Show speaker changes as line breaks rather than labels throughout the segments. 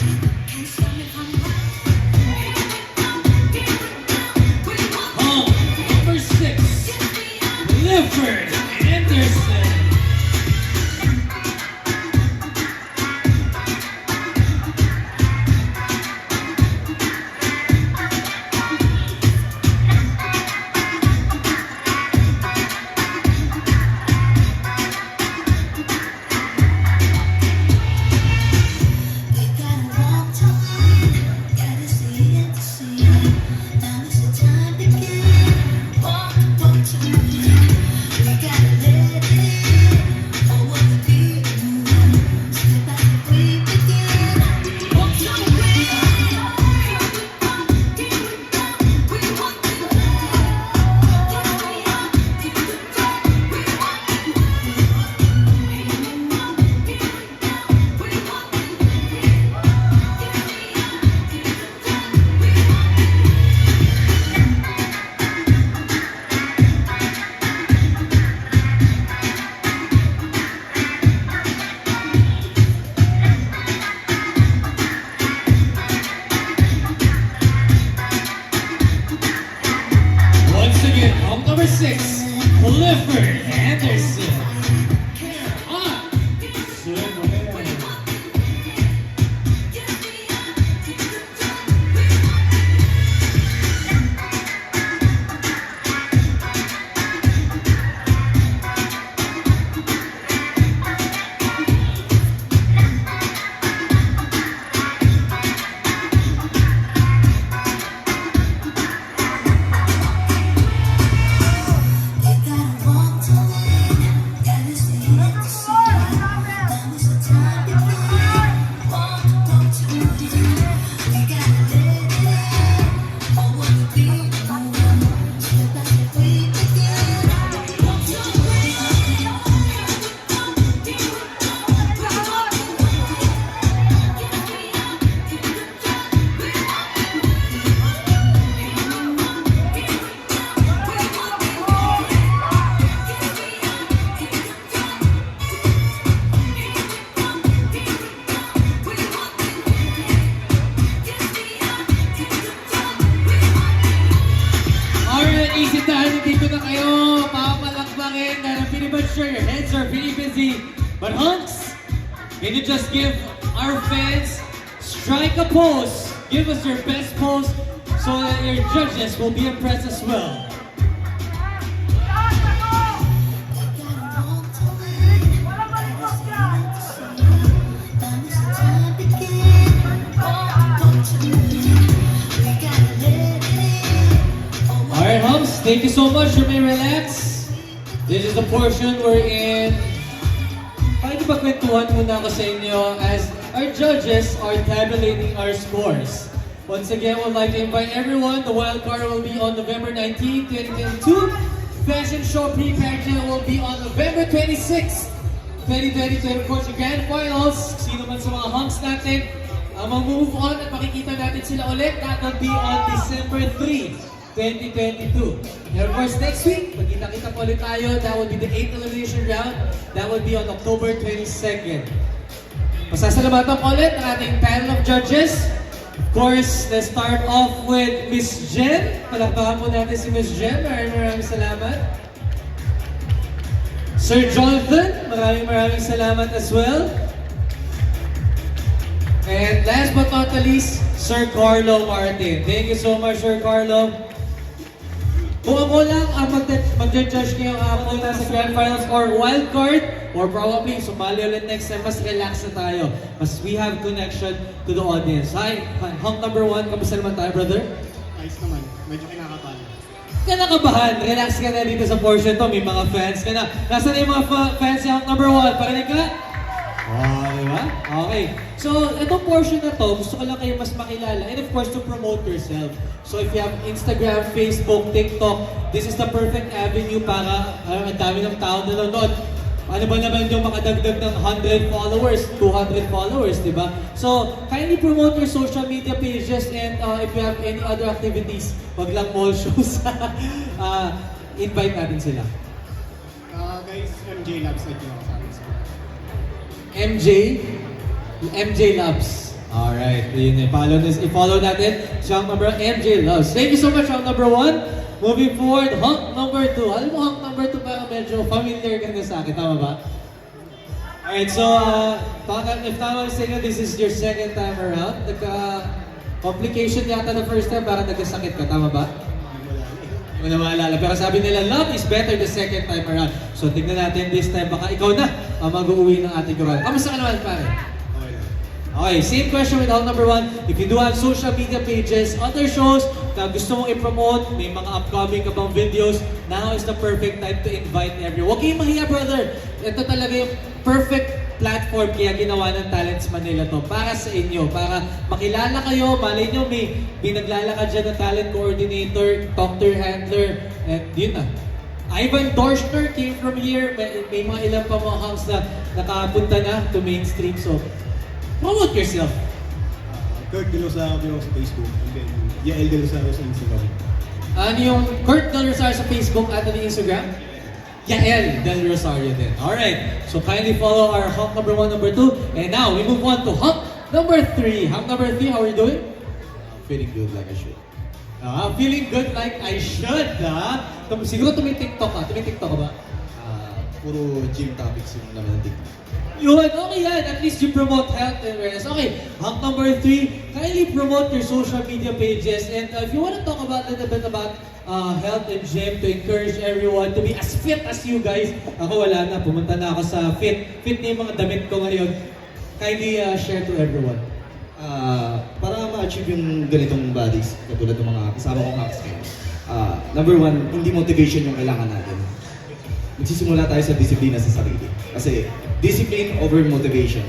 Hump number six, Clifford Anderson. Our fans strike a pose? Give us your best pose so that your judges will be impressed as well. Alright, Humps, thank you so much. You may relax. This is the portion we're in. Pwede ba kwentuhan muna ako sa inyo as our judges are tabulating our scores. Once again, we'd like to invite everyone. The wild card will be on November 19, 2022. Fashion show pre-pageant will be on November 26, 2022. Of course, the grand finals, sino man sa mga humps natin, ang mag-move on at makikita natin sila ulit. That will be on December 3, 2022. And of course, next week, magkita-kita po ulit tayo. That will be the 8th elimination round. That will be on October 22nd. Masasalamatan ko ulit ang ating panel of judges. Of course, let's start off with Miss Jen. Palakpakan po natin si Miss Jen. Maraming maraming salamat. Sir Jonathan, maraming maraming salamat as well. And last but not the least, Sir Carlo Martin. Thank you so much, Sir Carlo. Kung ako lang ang mag- mag-judge ngayong hapon na sa Grand Finals or wild card, or probably sumali ulit next time, mas relax na tayo. Mas we have connection to the audience. Hi, hunk number one, kamusta naman tayo, brother?
Ayos naman. Medyo kinakabahan.
Ka nakabahan, relax ka na dito sa portion to, may mga fans ka na. Nasaan na yung mga fa- fans ni hunk number one? Parinig ka? Oh, di ba? Okay. So, itong portion na to, gusto ko lang kayo mas makilala. And of course, to promote yourself. So, if you have Instagram, Facebook, TikTok, this is the perfect avenue para uh, ang dami ng tao nanonood. Ano ba naman yung makadagdag ng 100 followers, 200 followers, di ba? So, kindly promote your social media pages and uh, if you have any other activities, wag lang mall shows. uh, invite natin sila.
Ah, guys, MJ Labs na ako sa amin.
MJ, MJ Labs. Alright, yun eh. Follow, this, i-follow natin siyang number MJ Labs. Thank you so much, hunk number one. Moving forward, hunk number two. Alam mo, hunk number two parang medyo familiar ka na sa akin. Tama ba? Alright, so, uh, baka, if tama sa inyo, this is your second time around. Nagka, complication yata the first time, parang nagkasakit ka. Tama ba? Hindi mo na maalala. Pero sabi nila, love is better the second time around. So, tignan natin this time. Baka ikaw na ang mag-uwi ng ating gawin. Kamusta ka naman, pare?
Okay.
Okay, same question with all number one. If you do have social media pages, other shows na gusto mong i-promote, may mga upcoming ka bang videos, now is the perfect time to invite everyone. Huwag kayong mahiya, brother. Ito talaga yung perfect platform kaya ginawa ng Talents Manila to para sa inyo, para makilala kayo, malay nyo may, may naglalakad dyan na talent coordinator, doctor handler, and yun na. Ivan Dorschner came from here, may, may mga ilang pa mga house na nakapunta na to mainstream, so promote yourself.
Ah, Kurt De ako sa Facebook. And then, Yael De Rosario sa Instagram.
Ano yung Kurt Del Rosario sa Facebook at ano yung Instagram? Yael Del Rosario din. Alright, so kindly follow our hump number one, number two. And now, we move on to hump number three. Hump number three, how are you doing?
feeling good like I should.
Ah, feeling good like I should, ha? Tum siguro tumi-TikTok ka. Tumi-TikTok ka ba?
Puro gym topics yung naman ng TikTok.
Yun, okay yan. At least you promote health and wellness. Okay, hack number three, kindly promote your social media pages. And uh, if you want to talk about a little bit about uh, health and gym to encourage everyone to be as fit as you guys. Ako wala na, pumunta na ako sa fit. Fit na yung mga damit ko ngayon. Kindly uh, share to everyone.
Ah, para ma-achieve yung ganitong bodies, katulad ng mga kasama kong hacks ngayon. Ah, number one, hindi motivation yung kailangan natin. Magsisimula tayo sa disiplina sa sarili. Kasi discipline over motivation.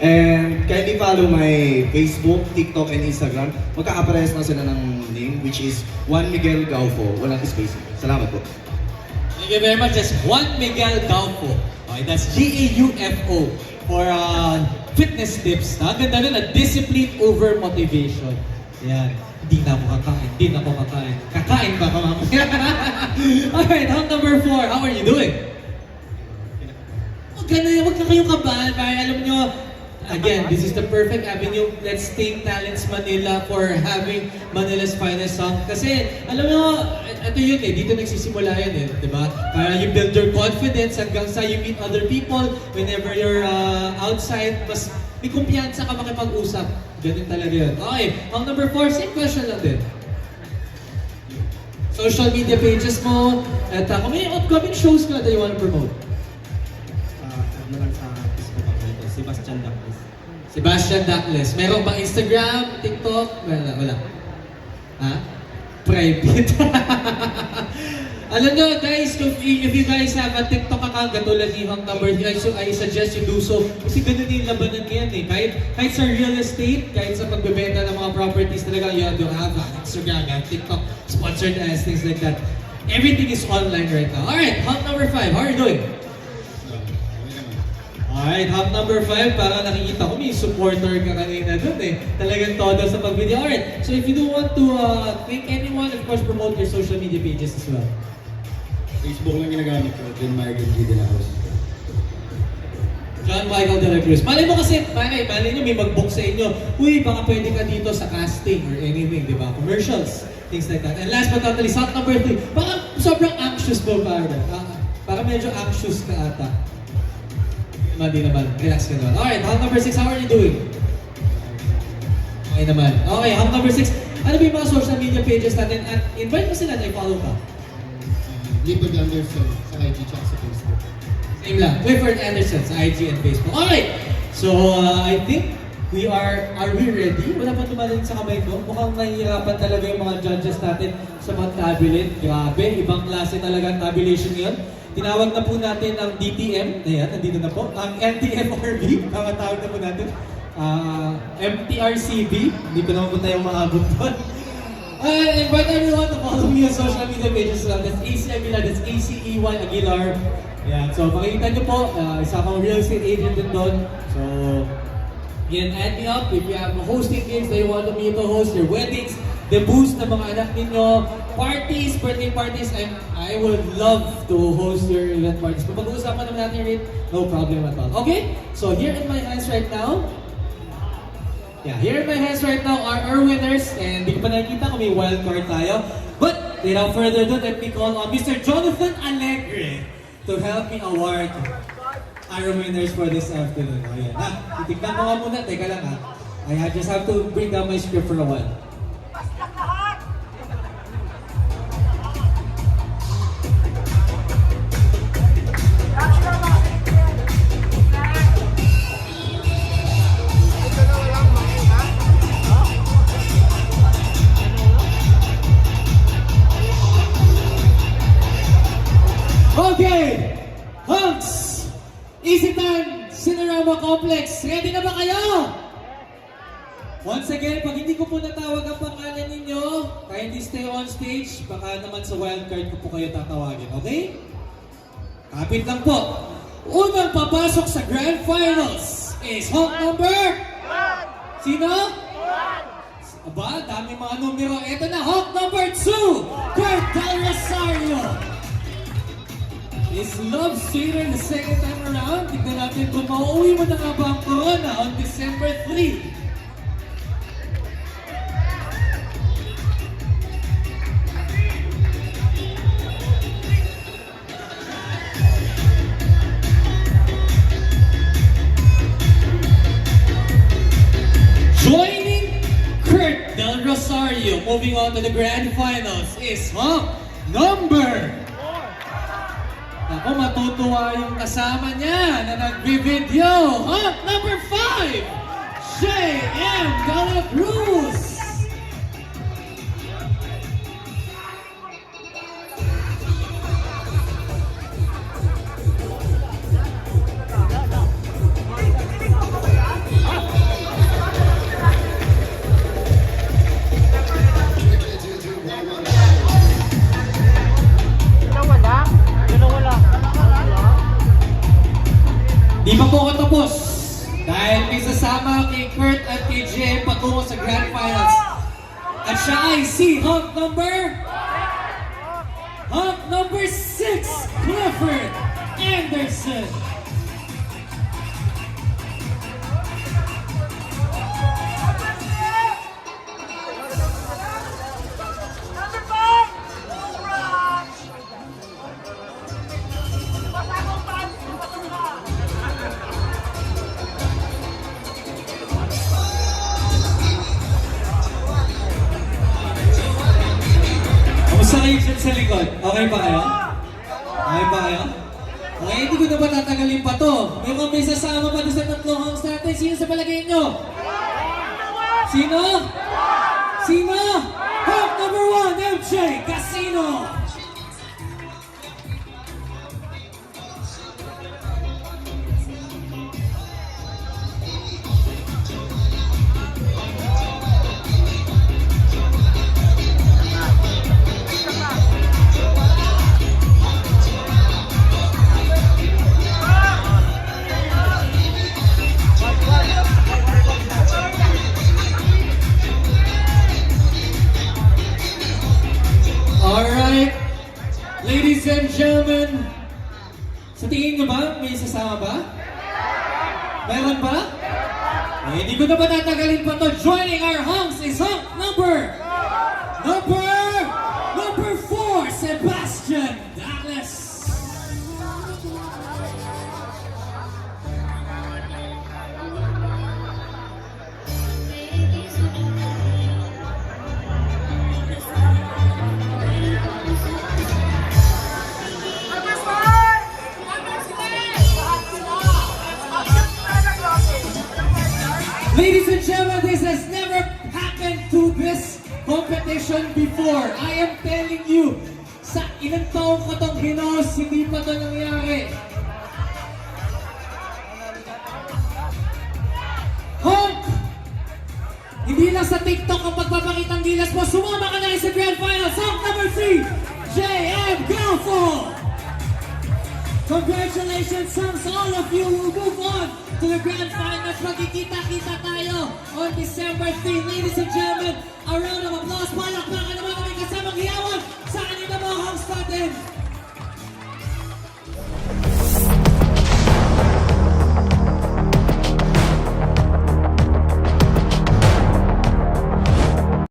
And kindly follow my Facebook, TikTok, and Instagram. Magkakaparehas na sila ng name, which is Juan Miguel Gaufo. Walang space. Salamat po.
Thank you very much. That's Juan Miguel Gaufo. Okay, that's G-A-U-F-O for uh, fitness tips. Ang ganda nun, discipline over motivation. Yan. Hindi na ako kakain. Hindi na ako kakain. Kakain ba ka mamaya? Alright, round number four. How are you doing? Huwag ka na, huwag ka kayong kabahan. Para alam nyo, Again, this is the perfect avenue. Let's thank Talents Manila for having Manila's finest song. Kasi, alam mo, ito yun eh, dito nagsisimula yun eh, di ba? Para you build your confidence hanggang sa you meet other people whenever you're uh, outside, mas may kumpiyansa ka makipag-usap. Ganun talaga yun. Okay, ang number four, same question lang din. Social media pages mo, at uh, kung may upcoming shows ka that you want to promote.
Uh, ano lang sa Facebook ako ito, Sebastian Dacos.
Sebastian Dacles. Meron ba Instagram, TikTok? Wala, wala. Ha? Private. Alam nyo guys, if, if you guys have a TikTok account katulad ni Hong Number 3, I, su- I suggest you do so. Kasi ganun yung labanan ngayon eh. Kahit, kahit sa real estate, kahit sa pagbebenta ng mga properties talaga, you have to have an Instagram, have TikTok, sponsored ads, things like that. Everything is online right now. Alright, Hong Number 5, how are you doing? Alright, hub number 5, para nakikita ko may supporter ka kanina dun eh. Talagang todo sa pag-video. Alright, so if you do want to uh, thank anyone, of course, promote your social media pages as well.
Facebook lang ginagamit ko, then Michael G. De La Cruz.
John Michael De La Cruz. Malay mo kasi, malay, malay nyo may mag-book sa inyo. Uy, baka pwede ka dito sa casting or anything, di ba? Commercials, things like that. And last but not least, hub number 3, baka sobrang anxious mo para. Uh, baka medyo anxious ka ata. Hindi naman, relax ka naman. Alright, hub number 6, how are you doing? Okay naman. Okay, hub number 6, ano ba yung mga social media pages natin? At invite mo sila na i-follow ka.
Clifford Anderson sa IG tsaka sa Facebook.
Same lang. Clifford Anderson sa IG and Facebook. Alright! So, uh, I think we are, are we ready? Wala pa tumaling sa kamay ko. Mukhang nahihirapan talaga yung mga judges natin sa mag-tabulate. Grabe, ibang klase talaga ang tabulation ngayon. Tinawag na po natin ang DTM. Ayan, nandito na po. Ang NTFRB. Tawag tawag na po natin. Uh, MTRCB. Hindi ko naman po tayo maabot doon. Uh, invite everyone to follow me on social media pages lang. That's AC Aguilar, that's A-C-E-Y Aguilar. Yan, so makikita nyo po, uh, isa akong real estate agent din doon. So, yan, add me up if you have hosting gigs that you want me to host, your weddings, debuts ng mga anak ninyo, parties, birthday parties, I'm, I would love to host your event parties. Kung pag-uusapan naman natin rin, no problem at all. Okay? So, here in my hands right now, Yeah, here in my hands right now are our winners and hindi pa nakikita kung may wild card tayo. But without further ado, let me call on Mr. Jonathan Alegre to help me award our winners for this afternoon. O yan. Ah, titignan ko nga muna. Teka lang ha. I just have to bring down my script for a while. Complex! Ready na ba kayo? Once again, pag hindi ko po natawag ang pangalan ninyo, kindly stay on stage. Baka naman sa wildcard ko po kayo tatawagin, okay? Kapit lang po. Unang papasok sa Grand Finals is Hawk number? Sino? Aba, dami mga numero. Ito na, Hawk number 2, Kurt Del Rosario. is Love sweeter the second time around. Tignan natin kung mauwi mo na nga ba ang corona on December 3. Rosario moving on to the grand finals is hump number Ako, matutuwa yung kasama niya na nagbi-video. Hump number 5, J.M. De At siya ay si hump number... Hump number 6, Clifford Anderson. Sa likod? Okay ba kayo? Okay ba kayo? Okay, hindi ko na ba tatagalin pa to? Mga may sasama pa doon sa tatlong hangs natin. Sino sa palagay nyo? Sino? Sino? Hump number one, MJ Casino! And gentlemen, sa tingin nyo ba, may sasama ba? Meron ba? Eh, hindi ko na ba tatagalin pa to. Joining our hunks is hunk number, number Gentlemen, this has never happened to this competition before. I am telling you, sa ilang taong ko tong hinos, hindi pa to nangyari. Honk! Hindi lang sa TikTok ang pagpapakitang gilas mo, sumama ka na sa Grand Finals. Honk number 3, JM Galfo! Congratulations, Sams, all of you who move on to the grand finals. Magkikita-kita tayo on December 3. Ladies and gentlemen, a round of applause. Palakpakan naman kami kasamang hiyawan sa kanina mo, Hamstad